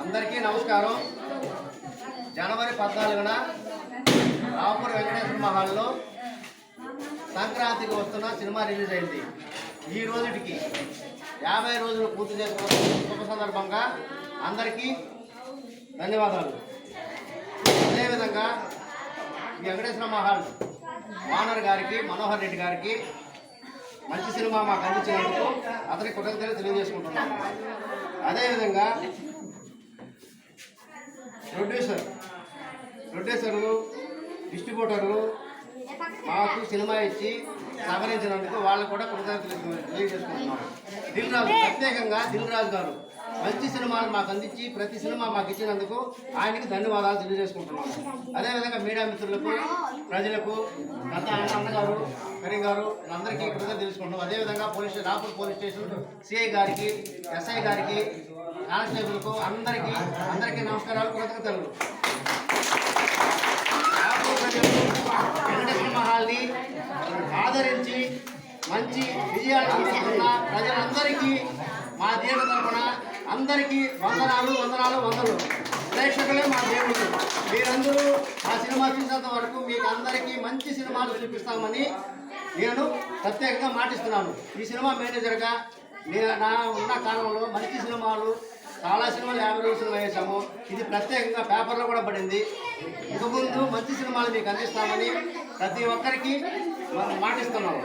అందరికీ నమస్కారం. జనవరి పద్నాలుగున రావుపూర్ వెంకటేశ్వర మహాల్లో సంక్రాంతికి వస్తున్న సినిమా రిలీజ్ అయింది. ఈ రోజుటికి యాభై రోజులు పూర్తి చేసుకున్న శుభ సందర్భంగా అందరికీ ధన్యవాదాలు. వెంకటేశ్వర మహాల్ వానర్ గారికి మనోహర్ రెడ్డి గారికి మంచి సినిమా మాకు అందించినందుకు అతనికి కృతజ్ఞతలు తెలియజేసుకుంటున్నాను అదేవిధంగా ప్రొడ్యూసర్ ప్రొడ్యూసర్లు డిస్ట్రిబ్యూటర్లు మాకు సినిమా ఇచ్చి సహకరించినందుకు వాళ్ళకు కూడా కృతజ్ఞతలు తెలియజేసుకుంటున్నాను దిల్ రాజు ప్రత్యేకంగా దిల్ రాజు గారు. మంచి సినిమాలు మాకు అందించి ప్రతి సినిమా మాకు ఇచ్చినందుకు ఆయనకి ధన్యవాదాలు తెలియజేసుకుంటున్నాను. అదేవిధంగా మీడియా మిత్రులకు ప్రజలకు గత అన్న గారు కరీం గారు అందరికీ కృతజ్ఞతలు తెలుసుకుంటున్నాం. అదేవిధంగా police station Rapur police station CI గారికి ఎస్ఐ గారికి కానిస్టేబుల్కు అందరికీ అందరికీ నమస్కారాలు కృతజ్ఞతలు. రాపూర్ ప్రజలు వెంకటేశ్వర మహాల్ని ఆదరించి మంచి విజయాలు అందుకున్న ప్రజలందరికీ మా దేవుడి తరఫున అందరికీ వందనాలు వందనాలు వందలు. ప్రేక్షకులే మా దేవుడు మీరందరూ మా సినిమా చూసినంత వరకు మీకు అందరికీ మంచి సినిమాలు చూపిస్తామని నేను ప్రత్యేకంగా మాటిస్తున్నాను. ఈ సినిమా మేనేజర్గా నేను నా ఉన్న కాలంలో మంచి సినిమాలు చాలా సినిమాలు యాభై రోజులు సినిమా వేసాము ఇది ప్రత్యేకంగా పేపర్లో కూడా పడింది. ఇక ముందు మంచి సినిమాలు మీకు అందిస్తామని ప్రతి ఒక్కరికి మనం మాటిస్తున్నాము.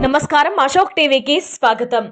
నమస్కారం అశోక్ టీవీకి స్వాగతం